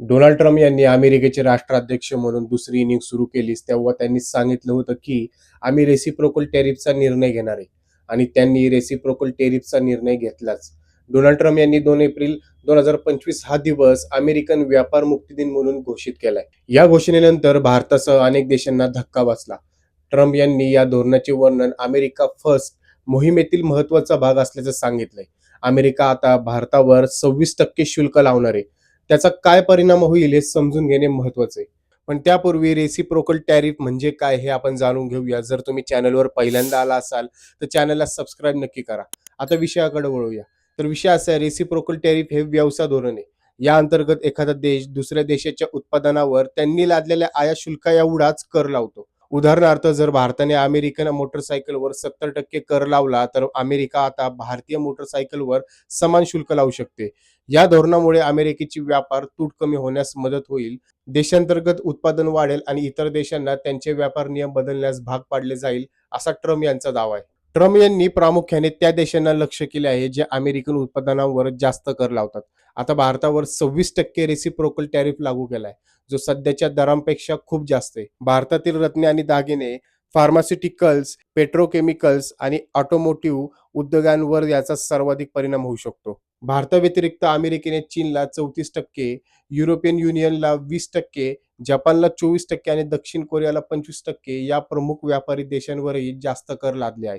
Donald Trump यांनी अमेरिकेचे राष्ट्राध्यक्ष म्हणून दुसरी इनिंग सुरू केलीच तेव्हा त्यांनी सांगितलं होतं की आम्ही रेसिप्रोकल टेरिफचा निर्णय घेणार आहे. आणि त्यांनी रेसिप्रोकल टेरिफचा निर्णय घेतलाच. डोनाल्ड ट्रम्प यांनी दोन एप्रिल दोन हजार पंचवीस हा दिवस अमेरिकन व्यापार मुक्ती दिन म्हणून घोषित केलाय. या घोषणेनंतर भारतासह अनेक देशांना धक्का बसला. ट्रम्प यांनी या धोरणाचे वर्णन अमेरिका फर्स्ट मोहिमेतील महत्त्वाचा भाग असल्याचं सांगितलंय. अमेरिका आता भारतावर सव्वीस टक्के शुल्क लावणार आहे. त्याचा काय परिणाम होईल हे समजून घेणे महत्त्वाचे. आहे पण त्यापूर्वी रेसिप्रोकल टॅरिफ म्हणजे काय हे आपण जाणून घेऊया. जर तुम्ही चॅनलवर पहिल्यांदा आला असाल तर चॅनलला सबस्क्राईब नक्की करा. आता विषयाकडे वळूया. तर विषय असा आहे रेसिप्रोकल टॅरिफ हे व्यवसाय धोरण आहे. या अंतर्गत एखादा देश दुसऱ्या देशाच्या उत्पादनावर त्यांनी लादलेल्या आयात शुल्का एवढाच कर लावतो. उदाहरणार्थ जर भारताने अमेरिकन मोटरसायकलवर सत्तर टक्के कर लावला तर अमेरिका आता भारतीय मोटरसायकलवर समान शुल्क लावू शकते. या धोरणामुळे अमेरिकेची व्यापार तूट कमी होण्यास मदत होईल. देशांतर्गत उत्पादन वाढेल आणि इतर देशांना त्यांचे व्यापार नियम बदलण्यास भाग पाडले जाईल असा ट्रम्प यांचा दावा आहे. ट्रम्प यांनी प्रामुख्याने त्या देशांना लक्ष केले आहे जे अमेरिकन उत्पादनांवर जास्त कर लावतात. आता भारतावर सव्वीस टक्के रेसिप्रोकल टॅरिफ लागू केलाय जो सध्याच्या दरांपेक्षा खूप जास्त आहे. भारतातील रत्ने आणि दागिने फार्मास्युटिकल्स पेट्रोकेमिकल्स आणि ऑटोमोटिव्ह उद्योगांवर याचा सर्वाधिक परिणाम होऊ शकतो. भारताव्यतिरिक्त अमेरिकेने चीनला चौतीस टक्के युरोपियन युनियनला वीस टक्के जपानला चोवीस टक्के आणि दक्षिण कोरियाला पंचवीस टक्के या प्रमुख व्यापारी देशांवरही जास्त कर लादले आहे.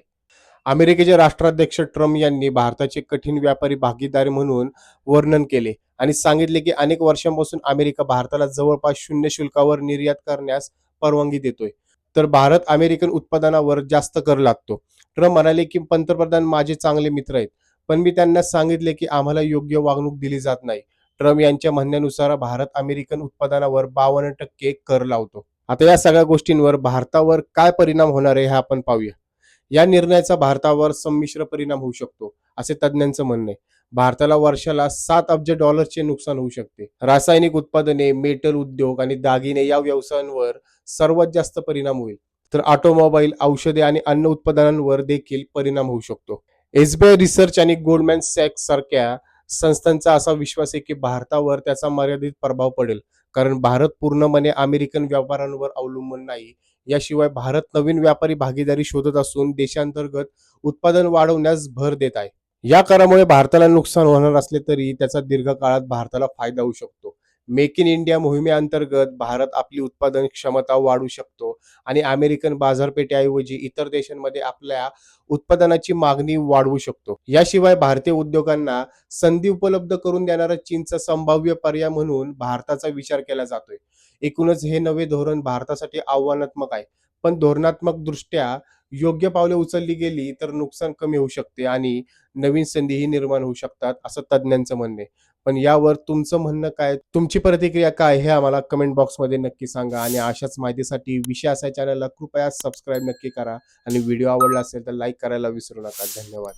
अमेरिकेचे राष्ट्राध्यक्ष ट्रम्प यांनी भारताचे कठीण व्यापारी भागीदारी म्हणून वर्णन केले आणि सांगितले की अनेक वर्षांपासून अमेरिका भारताला जवळपास शून्य शुल्कावर निर्यात करण्यास परवानगी देतोय. तर भारत अमेरिकन उत्पादनावर जास्त कर लागतो. ट्रम्प म्हणाले की पंतप्रधान माझे चांगले मित्र आहेत पण मी त्यांना सांगितले की आम्हाला योग्य वागणूक दिली जात नाही. ट्रम्प यांच्या म्हणण्यानुसार भारत अमेरिकन उत्पादनावर बावन्न टक्के कर लावतो. आता या सगळ्या गोष्टींवर भारतावर काय परिणाम होणार आहे हे आपण पाहूया. या निर्णयाचा भारतावर संमिश्र परिणाम होऊ शकतो असे तज्ज्ञांचं म्हणणं आहे. भारताला वर्षाला सात अब्ज डॉलरचे नुकसान होऊ शकते. रासायनिक उत्पादने मेटल उद्योग आणि दागिने या व्यवसायांवर सर्वात जास्त परिणाम होईल. तर ऑटोमोबाईल औषधे आणि अन्न उत्पादनांवर देखील परिणाम होऊ शकतो. एसबीआय रिसर्च आणि गोल्डमॅन सॅक्स सारख्या संस्थांचा असा विश्वास आहे की भारतावर त्याचा मर्यादित प्रभाव पडेल. कारण भारत पूर्णपणे अमेरिकन व्यापारांवर अवलंबून नाही. याशिवाय भारत नवीन व्यापारी भागीदारी शोधत असून देशांतर्गत उत्पादन वाढवण्यास भर देत आहे. या करामुळे भारताला नुकसान होणार असले तरी त्याचा दीर्घकाळात भारताला फायदा होऊ शकतो. मेक इन इंडिया मोहिमेअंतर्गत भारत आपली उत्पादन क्षमता वाढवू शकतो आणि अमेरिकन बाजारपेठेऐवजी इतर देशांमध्ये आपल्या उत्पादनाची मागणी वाढवू शकतो. याशिवाय भारतीय उद्योगांना संधी उपलब्ध करून देणारा चीनचा संभाव्य पर्याय म्हणून भारताचा विचार केला जातोय. एकूणच हे नवे धोरण भारतासाठी आव्हानात्मक आहे. पण धोरणात्मक दृष्ट्या योग्य पावले उचलली गेली तर नुकसान कमी होऊ शकते आणि नवीन संधीही निर्माण होऊ शकतात असं तज्ज्ञांचं म्हणणे पण यावर तुमचं म्हणणं काय? तुमची प्रतिक्रिया काय हे आम्हाला कमेंट बॉक्समध्ये नक्की सांगा आणि अशाच माहितीसाठी विषय असा चॅनलला कृपया सबस्क्राईब नक्की करा आणि व्हिडिओ आवडला असेल तर लाईक करायला विसरू नका. धन्यवाद.